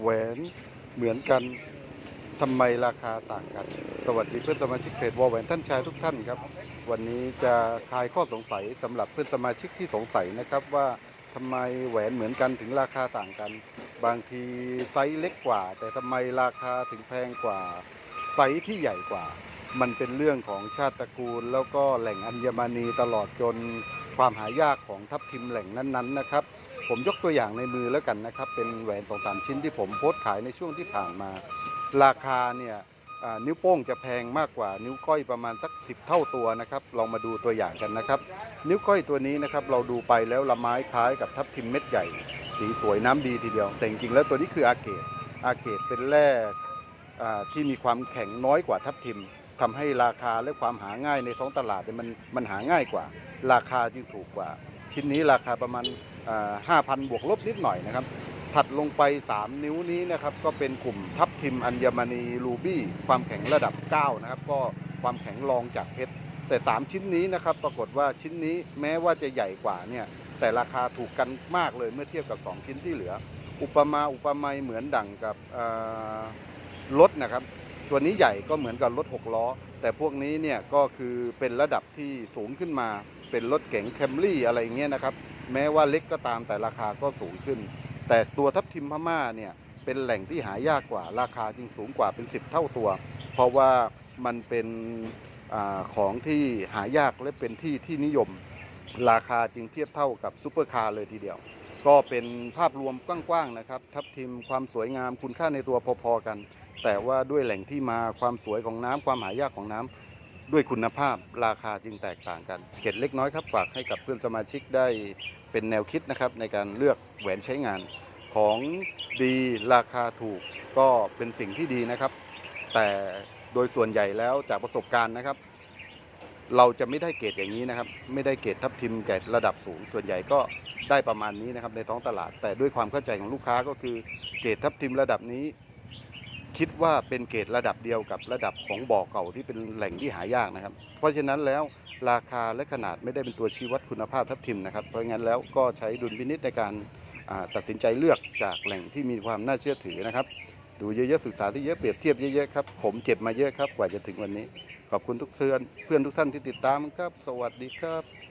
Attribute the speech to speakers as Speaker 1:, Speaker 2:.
Speaker 1: แหวนเหมือนกันทำไมราคาต่างกัน สวัสดีเพื่อนสมาชิกเพจวอแหวนท่านชายทุกท่านครับ วันนี้จะคลายข้อสงสัยสำหรับเพื่อนสมาชิกที่สงสัยนะครับว่าทำไมแหวนเหมือนกันถึงราคาต่างกัน บางทีไซส์เล็กกว่า แต่ทำไมราคาถึงแพงกว่าไซส์ที่ใหญ่กว่า มันเป็นเรื่องของชาติตระกูล แล้วก็แหล่งอัญมณีตลอดจนความหายากของทับทิมแหล่งนั้นๆนะครับ ผมยกตัวอย่างในมือแล้วกันนะครับ เป็นแหวนสองสามชิ้นที่ผมโพสต์ขายในช่วงที่ผ่านมา ราคาเนี่ยนิ้วโป้งจะแพงมากกว่านิ้วก้อยประมาณสัก 10 เท่าตัวนะครับลองมาดูตัวอย่างกันนะครับ นิ้วก้อยตัวนี้นะครับเราดูไปแล้วละไม้คล้ายกับทับทิมเม็ดใหญ่ สีสวยน้ำดีทีเดียว แต่จริงๆแล้วตัวนี้คืออาเกตอาเกตเป็นแร่ที่มีความแข็งน้อยกว่าทับทิมทำให้ราคาและความหาง่ายในท้องตลาดมันมันหาง่ายกว่า ราคาจึงถูกกว่า ชิ้นนี้ราคาประมาณห้าพันบวกลบนิดหน่อยนะครับ ถัดลงไป 3 นิ้วนี้นะครับ ก็เป็นกลุ่มทับทิมอัญมณีรูบี้ ความแข็งระดับ 9 นะครับ ก็ความแข็งรองจากเพชรแต่ 3 ชิ้นนี้นะครับ ปรากฏว่าชิ้นนี้แม้ว่าจะใหญ่กว่าเนี่ยแต่ราคาถูกกันมากเลยเมื่อเทียบกับ 2 ชิ้นที่เหลือ อุปมาอุปไมยเหมือนดั่งกับรถนะครับ ตัวนี้ใหญ่ก็เหมือนกับรถ6ล้อ แต่พวกนี้เนี่ยก็คือเป็นระดับที่สูงขึ้นมา เป็นรถเก๋งแคมรี่อะไรเงี้ยนะครับ แม้ว่าเล็กก็ตามแต่ราคาก็สูงขึ้น แต่ตัวทับทิมพม่าเนี่ยเป็นแหล่งที่หายากกว่า ราคาจึงสูงกว่าเป็น 10 เท่าตัว เพราะว่ามันเป็นอของที่หายากและเป็นที่ที่นิยม ราคาจึงเทียบเท่ากับซูเปอร์คาร์เลยทีเดียว ก็เป็นภาพรวมกว้างๆนะครับ ทับทิมความสวยงามคุณค่าในตัวพอๆกัน แต่ว่าด้วยแหล่งที่มาความสวยของน้ำความหายากของน้ำ ด้วยคุณภาพราคาจึงแตกต่างกันเกร็ดเล็กน้อยครับฝากให้กับเพื่อนสมาชิกได้เป็นแนวคิดนะครับในการเลือกแหวนใช้งานของดีราคาถูกก็เป็นสิ่งที่ดีนะครับ แต่โดยส่วนใหญ่แล้วจากประสบการณ์นะครับ เราจะไม่ได้เกรดอย่างนี้นะครับ ไม่ได้เกรดทับทิมเกรดระดับสูง ส่วนใหญ่ก็ได้ประมาณนี้นะครับในท้องตลาด แต่ด้วยความเข้าใจของลูกค้าก็คือเกรดทับทิมระดับนี้ คิดว่าเป็นเกรดระดับเดียวกับระดับของบ่อเก่าที่เป็นแหล่งที่หายากนะครับ เพราะฉะนั้นแล้วราคาและขนาดไม่ได้เป็นตัวชี้วัดคุณภาพทับทิมนะครับ เพราะงั้นแล้วก็ใช้ดุลพินิจในการตัดสินใจเลือกจากแหล่งที่มีความน่าเชื่อถือนะครับ ดูเยอะๆศึกษาที่เยอะเปรียบเทียบเยอะๆครับผมเจ็บมาเยอะครับกว่าจะถึงวันนี้ ขอบคุณทุกเพื่อนเพื่อนทุกท่านที่ติดตามครับ สวัสดีครับ